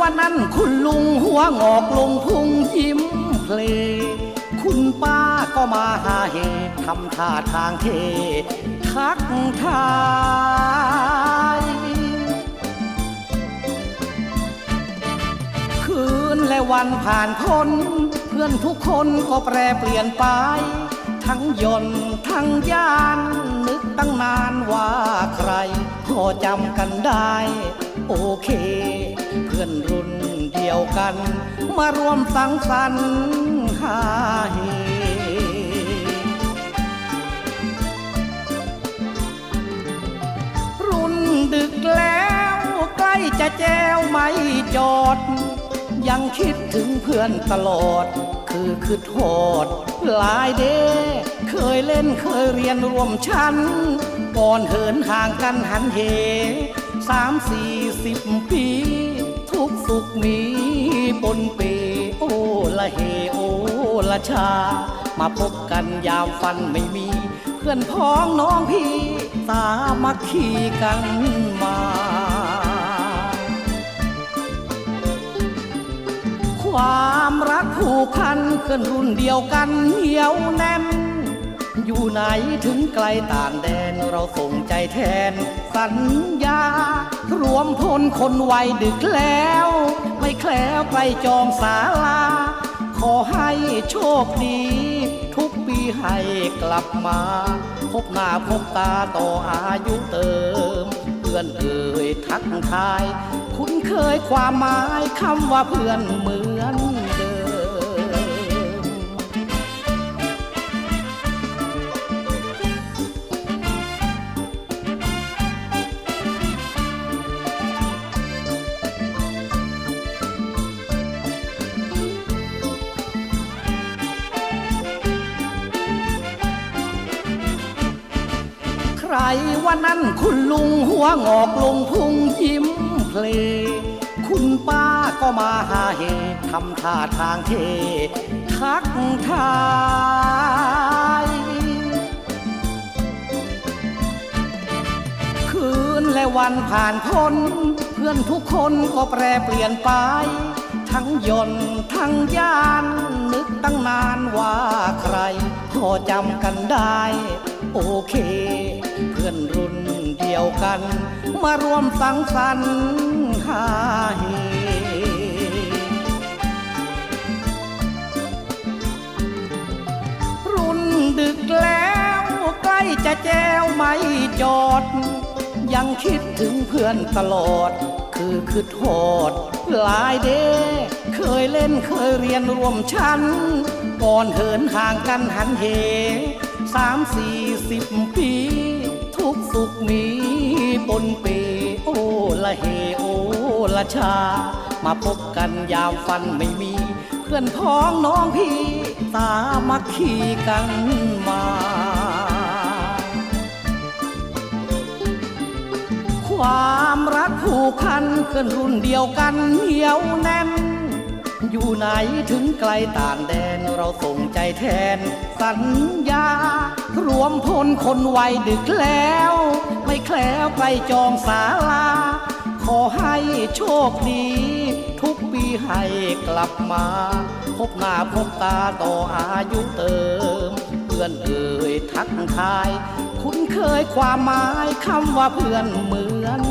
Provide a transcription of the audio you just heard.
วันนั้นคุณลุงหัวงอกลงพุงยิ้มเพลคุณป้าก็มาหาเหตุทำท่าทางเททักทายคืนและวันผ่านพ้นเพื่อนทุกคนก็แปรเปลี่ยนไป ทั้งยนต์ทั้งยาน นึกตั้งนานว่าใคร พอจำกันได้ โอเค อนรุ่นเดียวกัน มารวมสังสรรค์ฮาเฮรุ่นดึกแล้วใกล้จะแจวไม่จอด ยังคิดถึงเพื่อนตลอด คือคือโทษหลายเดเคยเล่นเคยเรียนร่วมชั้น ก่อนเหินห่างกันหันเหสามสี่สิบปี สุขมีปนเปโอละเฮโอละชา มาพบกันยามฟันไม่มี เพื่อนพ้องน้องพี่สามัคคีกันมาความรักผูกพันเพื่อนรุ่นเดียวกันเหนียวแน่น อยู่ไหนถึงไกลต่างแดนเราส่งใจแทน สัญญา รวมพลคนวัยดึกแล้ว ไม่แคล้วไปจองศาลา ขอให้โชคดี ทุกปีให้กลับมาพบหน้าพบตาต่ออายุเติม เพื่อนเอ่ยทักทาย คุ้นเคยความหมายคำว่าเพื่อนเหมือน วันนั้นคุณลุงหัวงอกลงพุงยิ้มเพลคุณป้าก็มาหาเหตุทำท่าทางเททักทายคืนและวันผ่านพ้น เพื่อนทุกคนก็แปรเปลี่ยนไป ทั้งยนต์ทั้งย่าน นึกตั้งนานว่าใครพอจำกันได้ โอเค เพื่อนรุ่นเดียวกัน มารวมสังสรรค์ฮาเฮรุ่นดึกแล้วใกล้จะแจวไม่จอด ยังคิดถึงเพื่อนตลอด คือคือโทษหลายเดเคยเล่นเคยเรียนร่วมชั้น ก่อนเหินห่างกันหันเห สามสี่สิบปี ทุกสุขมีปนเปโอละเฮโอละชา มาพบกันยามฟันไม่มี เพื่อนพ้องน้องพี่สามัคคีกันมาความรักผูกพันเพื่อนรุ่นเดียวกันเหนียวแน่น อยู่ไหนถึงไกลต่างแดนเราส่งใจแทน สัญญา รวมพลคนวัยดึกแล้ว ไม่แคล้วไปจองศาลา ขอให้โชคดี ทุกปีให้กลับมา พบหน้าพบตาต่ออายุเติม เพื่อนเอ่ยทักทาย คุ้นเคยความหมายคำว่าเพื่อนเหมือน